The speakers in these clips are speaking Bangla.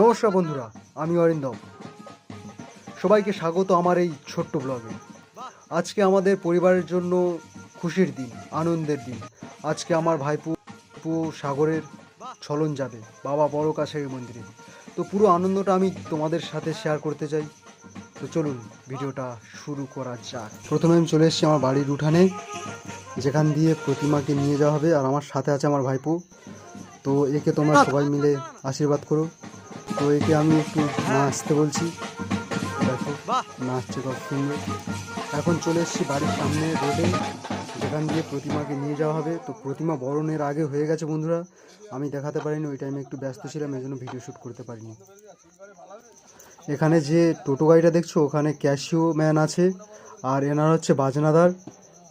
নমস্কার বন্ধুরা, আমি অরিন্দম। সবাইকে স্বাগত আমার এই ছোট্ট ব্লগে। আজকে আমাদের পরিবারের জন্য খুশির দিন, আনন্দের দিন। আজকে আমার ভাইপো ভাইপো সাগরের ছলন যাবে, বাবা বড় কাছের মন্দিরে। তো পুরো আনন্দটা আমি তোমাদের সাথে শেয়ার করতে চাই। তো চলুন, ভিডিওটা শুরু করা যাক। প্রথমে আমি চলে এসেছি আমার বাড়ির উঠানে, যেখান দিয়ে প্রতিমাকে নিয়ে যাওয়া হবে। আর আমার সাথে আছে আমার ভাইপো। তো একে তোমরা সবাই মিলে আশীর্বাদ করো। তো একে আমি একটু নাচতে বলছি। দেখো, নাচছে কত সুন্দর। এখন চলে এসেছি বাড়ির সামনে রোডে, যেখান দিয়ে প্রতিমাকে নিয়ে যাওয়া হবে। তো প্রতিমা বরণের আগে হয়ে গেছে বন্ধুরা, আমি দেখাতে পারিনি, ওই টাইমে একটু ব্যস্ত ছিলাম, এই জন্য ভিডিও শ্যুট করতে পারিনি। এখানে যে টোটো গাড়িটা দেখছ, ওখানে ক্যাশিও ম্যান আছে, আর এনারা হচ্ছে বাজনাদার।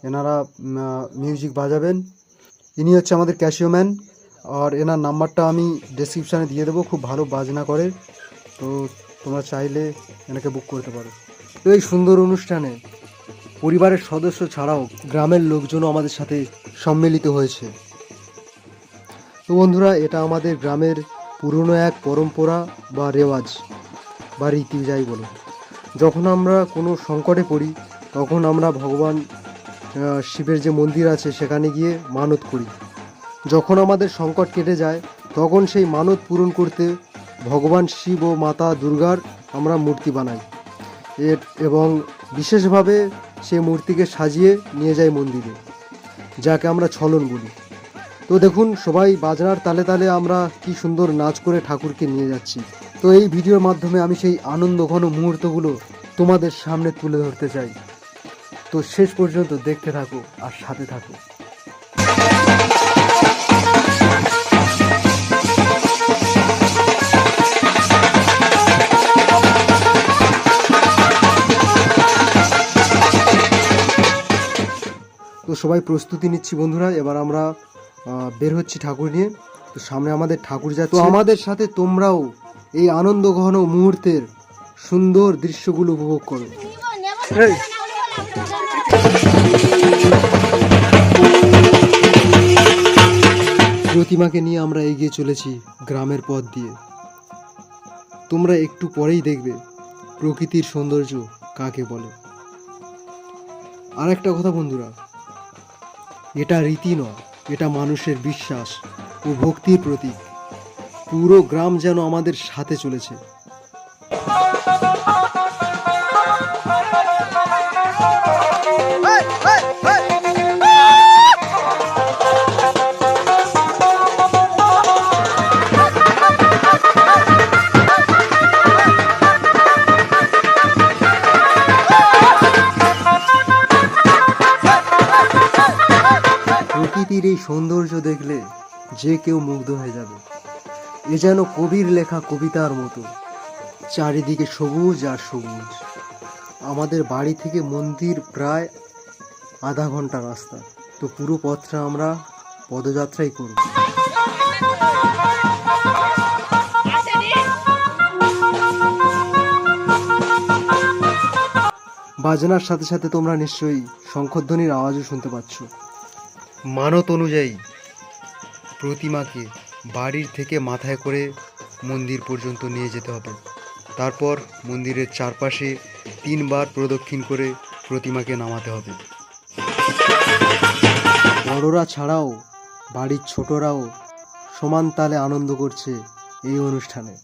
এনারা মিউজিক বাজাবেন। ইনি হচ্ছে আমাদের ক্যাশিও ম্যান আর এনার নাম্বারটা আমি ডেসক্রিপশানে দিয়ে দেবো, খুব ভালো বাজনা করে। তো তোমরা চাইলে এনাকে বুক করতে পারো। তো এই সুন্দর অনুষ্ঠানে পরিবারের সদস্য ছাড়াও গ্রামের লোকজনও আমাদের সাথে সম্মিলিত হয়েছে। তো বন্ধুরা, এটা আমাদের গ্রামের পুরনো এক পরম্পরা বা রেওয়াজ, বা রীতি যাই বলো। যখন আমরা কোনো সংকটে পড়ি, তখন আমরা ভগবান শিবের যে মন্দির আছে, সেখানে গিয়ে মানত করি। যখন আমাদের সংকট কেটে যায়, তখন সেই মানত পূরণ করতে ভগবান শিব ও মাতা দুর্গার আমরা মূর্তি বানাই। এর এবং বিশেষভাবে সেই মূর্তিকে সাজিয়ে নিয়ে যাই মন্দিরে, যাকে আমরা ছলন বলি। তো দেখুন, সবাই বাজনার তালে তালে আমরা কি সুন্দর নাচ করে ঠাকুরকে নিয়ে যাচ্ছি। তো এই ভিডিওর মাধ্যমে আমি সেই আনন্দ ঘন মুহূর্তগুলো তোমাদের সামনে তুলে ধরতে চাই। তো শেষ পর্যন্ত দেখতে থাকো আর সাথে থাকো। তো সবাই প্রস্তুতি নিচ্ছি বন্ধুরা, এবার আমরা বের হচ্ছি ঠাকুর নিয়ে। তো সামনে আমাদের ঠাকুর যাচ্ছে। আমাদের সাথে তোমরাও এই আনন্দ ঘন মুহূর্তের সুন্দর দৃশ্যগুলো উপভোগ করো। প্রতিমাকে নিয়ে আমরা এগিয়ে চলেছি গ্রামের পথ দিয়ে। তোমরা একটু পরেই দেখবে প্রকৃতির সৌন্দর্য কাকে বলে। আর একটা কথা বন্ধুরা এটা রীতি নয়, এটা মানুষের বিশ্বাস ও ভক্তির প্রতীক। পুরো গ্রাম যেন আমাদের সাথে চলেছে। প্রকৃতির এই সৌন্দর্য দেখলে যে কেউ মুগ্ধ হয়ে যাবে। এ যেন কবির লেখা কবিতার মতো, চারিদিকে সবুজ আর সবুজ। আমাদের বাড়ি থেকে মন্দির প্রায় আধা ঘণ্টা রাস্তা। তো পুরো পথটা আমরা পদযাত্রাই করব। বাজনার সাথে সাথে তোমরা নিশ্চয়ই শঙ্খধ্বনির আওয়াজও শুনতে পাচ্ছ। মানত অনুযায়ী প্রতিমাকে বাড়ির থেকে মাথায় করে মন্দির পর্যন্ত নিয়ে যেতে হবে তারপর মন্দিরের চারপাশে তিনবার প্রদক্ষিণ করে প্রতিমাকে নামাতে হবে বড়রা ছাড়াও বাড়ির ছোটরাও সমান তালে আনন্দ করছে এই অনুষ্ঠানে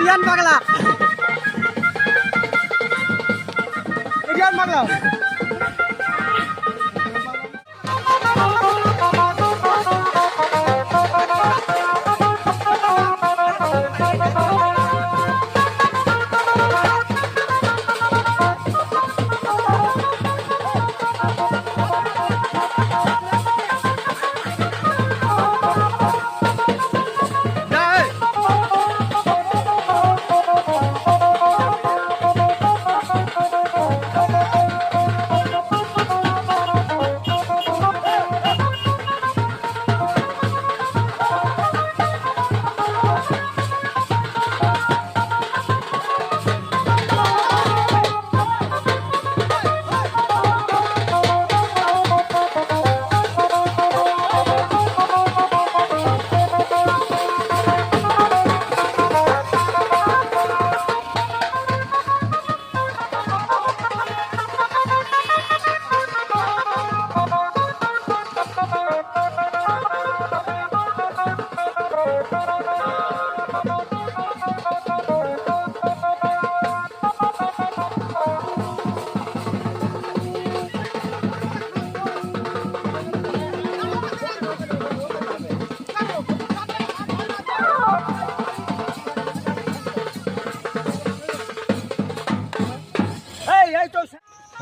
রিয়ান পাগলা। রিয়ান পাগলা।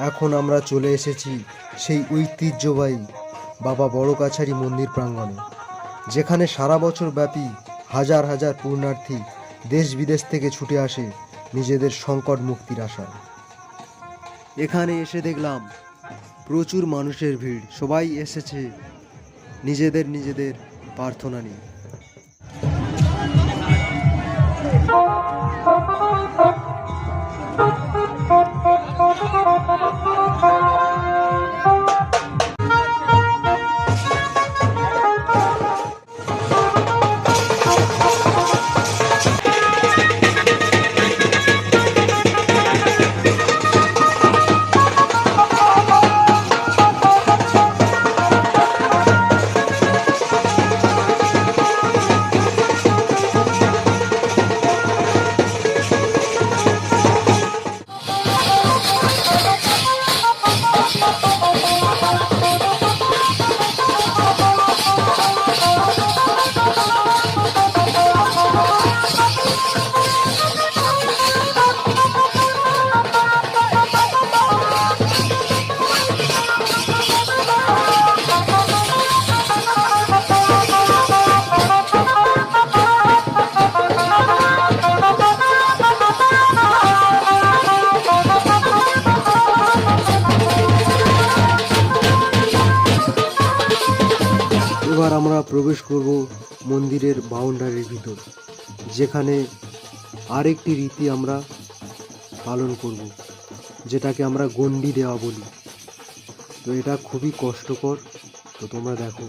এখন আমরা চলে এসেছি সেই ঐতিহ্যবাহী বাবা বড় কাছারি মন্দির প্রাঙ্গণে, যেখানে সারা বছর ব্যাপী হাজার হাজার পূর্ণার্থী দেশ বিদেশ থেকে ছুটে আসে নিজেদের সংকট মুক্তির আশায়। এখানে এসে দেখলাম প্রচুর মানুষের ভিড়, সবাই এসেছে নিজেদের নিজেদের প্রার্থনা নিয়ে। আমরা প্রবেশ করব মন্দিরের বাউন্ডারির ভিতর, যেখানে আরেকটি রীতি আমরা পালন করব, যেটাকে আমরা গণ্ডি দেওয়া বলি। তো এটা খুবই কষ্টকর। তো তোমরা দেখো।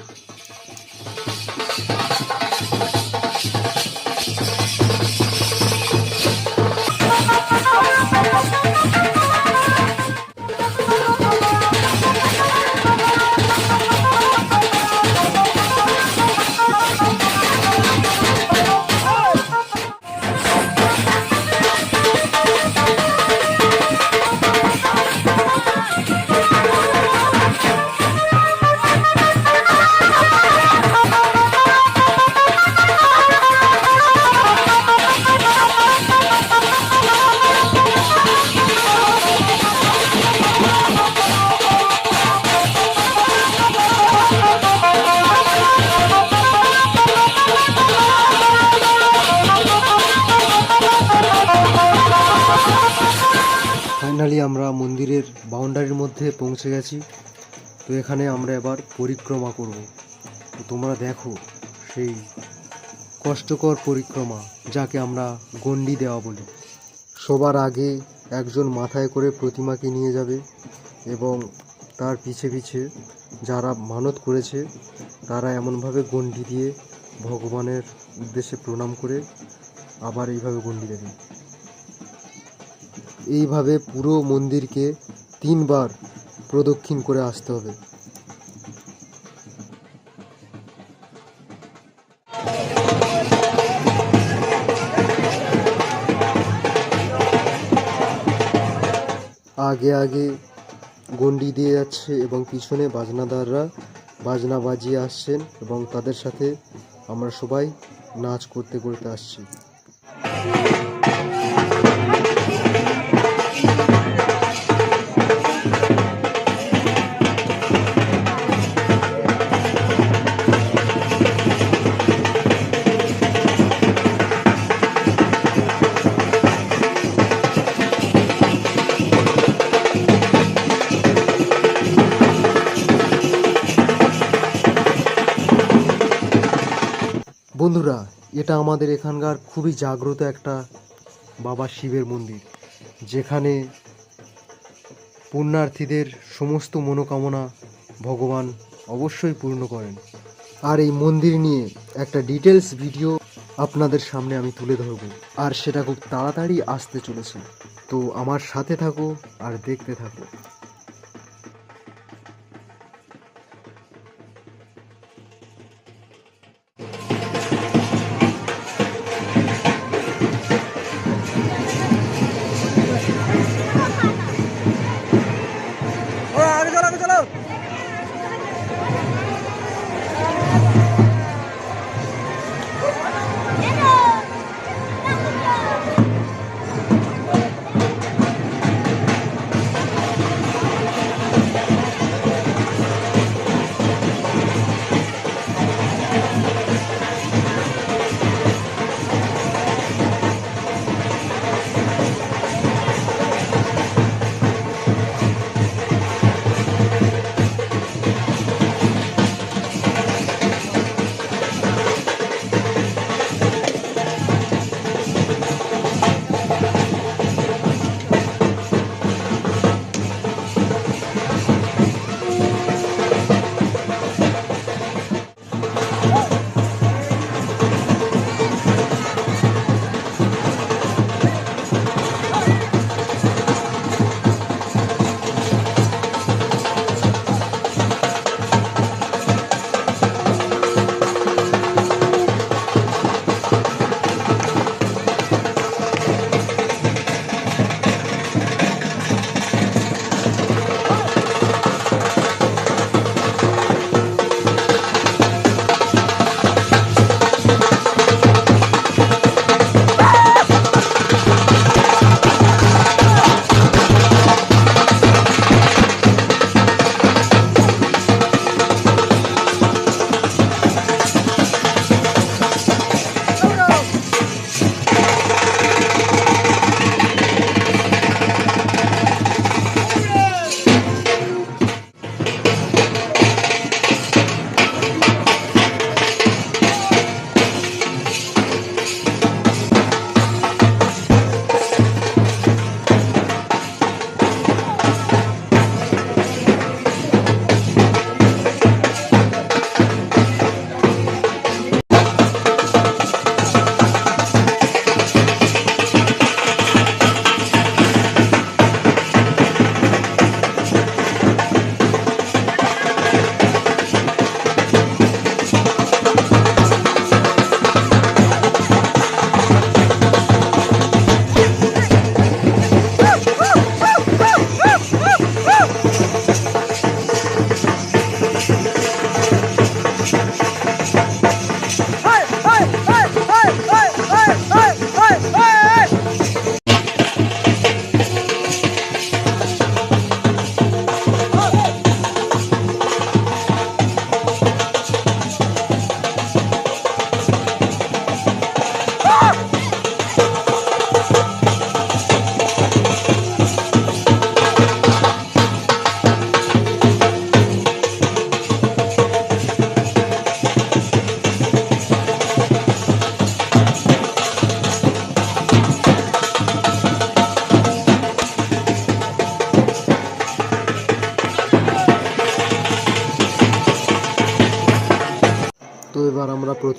পৌঁছে গেছি। তো এখানে আমরা এবার পরিক্রমা করব। তো তোমরা দেখো সেই কষ্টকর পরিক্রমা যাকে আমরা গণ্ডি দেওয়া বলি। সবার আগে একজন মাথায় করে প্রতিমাকে নিয়ে যাবে এবং তার পিছে পিছে যারা মানত করেছে, তারা এমনভাবে গণ্ডি দিয়ে ভগবানের উদ্দেশ্যে প্রণাম করে আবার এইভাবে গন্ডি দেবেন এইভাবে পুরো মন্দিরকে তিনবার প্রদক্ষিণ করে আসতে হবে। আগে আগে গন্ডি দিয়ে যাচ্ছে এবং পিছনে বাজনাদাররা বাজনা বাজিয়ে আসছেন এবং তাদের সাথে আমরা সবাই নাচ করতে করতে আসছি। বন্ধুরা, এটা আমাদের এখানকার খুবই জাগ্রত একটা বাবা শিবের মন্দির, যেখানে পুণ্যার্থীদের সমস্ত মনোকামনা ভগবান অবশ্যই পূর্ণ করেন। আর এই মন্দির নিয়ে একটা ডিটেলস ভিডিও আপনাদের সামনে আমি তুলে ধরব। আর সেটা খুব তাড়াতাড়ি আসতে চলেছে। তো আমার সাথে থাকো আর দেখতে থাকো।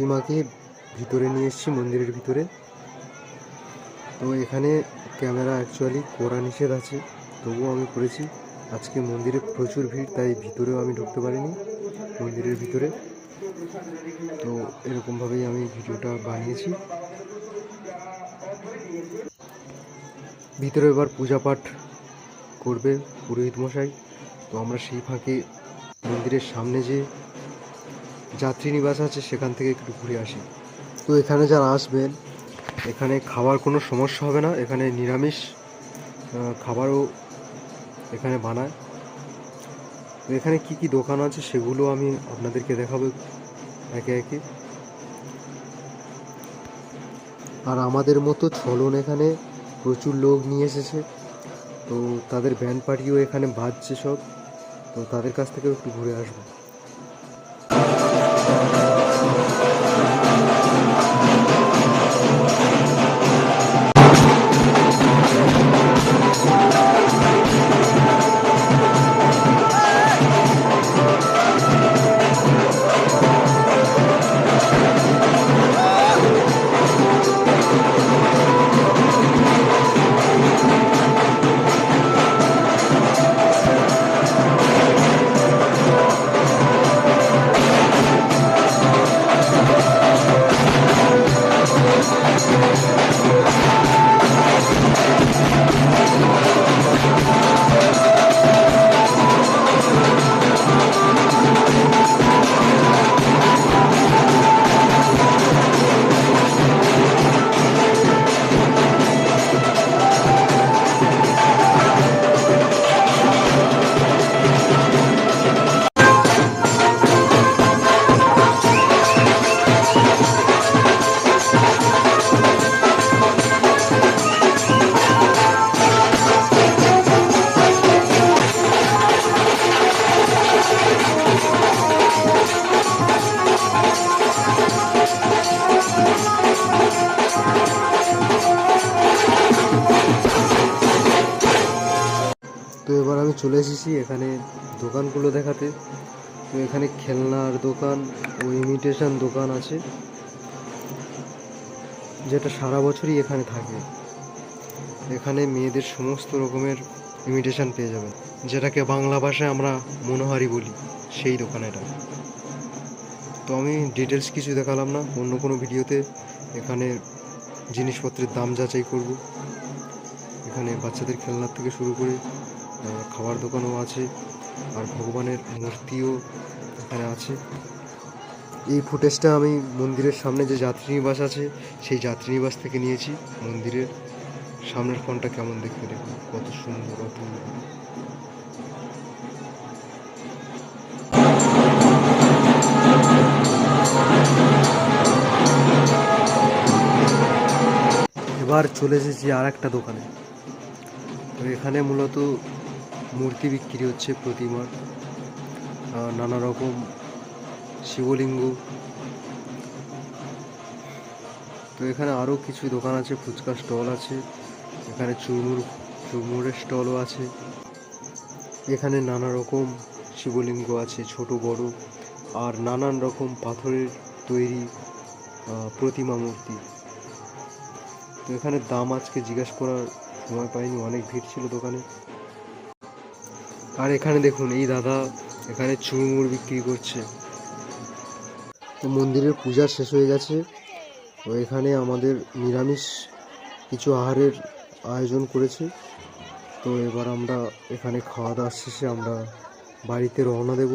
প্রতিমাকে ভিতরে নিয়ে এসেছি, মন্দিরের ভিতরে। তো এখানে ক্যামেরা অ্যাকচুয়ালি করা নিষেধ আছে, তবুও আমি করেছি। আজকে মন্দিরে প্রচুর ভিড়, তাই ভিতরেও আমি ঢুকতে পারিনি, মন্দিরের ভিতরে। তো এরকমভাবেই আমি ভিডিওটা বানিয়েছি। ভিতরে এবার পূজা পাঠ করবে পুরোহিত মশাই তো আমরা সেই ফাঁকে মন্দিরের সামনে যে যাত্রী নিবাস আছে, সেখান থেকে একটু ঘুরে আসি। তো এখানে যারা আসবেন, এখানে খাবার কোনো সমস্যা হবে না, এখানে নিরামিষ খাবারও এখানে বানায়। তো এখানে কি কি দোকান আছে সেগুলো আমি আপনাদেরকে দেখাবো একে একে। আর আমাদের মতো ছলন এখানে প্রচুর লোক নিয়ে এসেছে। তো তাদের ব্যান্ড পার্টিও এখানে বাজছে সব। তো তাদের কাছ থেকেও একটু ঘুরে আসব। তো এবার আমি চলে এসেছি এখানে দোকানগুলো দেখাতে। তো এখানে খেলনার দোকান ও ইমিটেশন দোকান আছে, যেটা সারা বছরই এখানে থাকে। এখানে মেয়েদের সমস্ত রকমের ইমিটেশন পেয়ে যাবেন, যেটাকে বাংলা ভাষায় আমরা মনোহারি বলি, সেই দোকান এটা। তো আমি ডিটেলস কিছু দেখালাম না, অন্য কোনো ভিডিওতে এখানে জিনিসপত্রের দাম যাচাই করব। এখানে বাচ্চাদের খেলনার থেকে শুরু করে খাবার দোকানও আছে, আর ভগবানের মূর্তিও এখানে আছে। এই ফুটেজটা আমি মন্দিরের সামনে যে যাত্রী নিবাস আছে, সেই যাত্রী নিবাস থেকে নিয়েছি। মন্দিরের সামনের ফোনটা কেমন দেখতে দেখুন, কত সুন্দর, অপূর্ব। এবার চলে এসেছি আর একটা দোকানে। তো এখানে মূলত মূর্তি বিক্রি হচ্ছে প্রতিমার নানা রকম শিবলিঙ্গ। তো এখানে আরও কিছু দোকান আছে, ফুচকা স্টল আছে, এখানে চুরমুর, চুরমুরের স্টলও আছে। এখানে নানা রকম শিবলিঙ্গ আছে, ছোট, বড়, আর নানান রকম পাথরের তৈরি প্রতিমা মূর্তি। তো এখানে দাম আজকে জিজ্ঞেস করার সময় পাইনি, অনেক ভিড় ছিল দোকানে। আর এখানে দেখুন, এই দাদা এখানে চুরমুর বিক্রি করছে। তো মন্দিরের পূজা শেষ হয়ে গেছে। তো এখানে আমাদের নিরামিষ কিছু আহারের আয়োজন করেছে। তো এবার আমরা এখানে খাওয়া দাওয়া শেষে আমরা বাড়িতে রওনা দেব।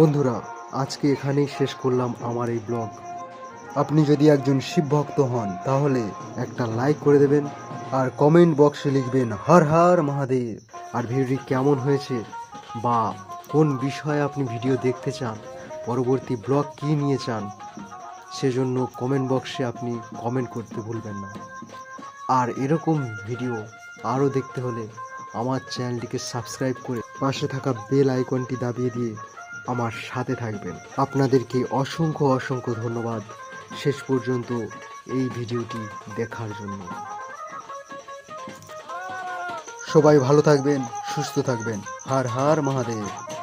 বন্ধুরা, আজকে এখানেই শেষ করলাম আমার এই ব্লগ। আপনি যদি একজন শিব ভক্ত হন, তাহলে একটা লাইক করে দেবেন আর কমেন্ট বক্সে লিখবেন, হর হর মহাদেব। আর ভিডিওটি কেমন হয়েছে বা কোন বিষয়ে আপনি ভিডিও দেখতে চান, পরবর্তী ব্লগ কী নিয়ে চান, সেজন্য কমেন্ট বক্সে আপনি কমেন্ট করতে ভুলবেন না। আর এরকম ভিডিও আরও দেখতে হলে আমার চ্যানেলটিকে সাবস্ক্রাইব করে পাশে থাকা বেল আইকনটি দাবিয়ে দিয়ে আমার সাথে থাকবেন। আপনাদেরকে অসংখ্য অসংখ্য ধন্যবাদ শেষ পর্যন্ত এই ভিডিওটি দেখার জন্য। সবাই ভালো থাকবেন, সুস্থ থাকবেন। হার হার মহাদেব।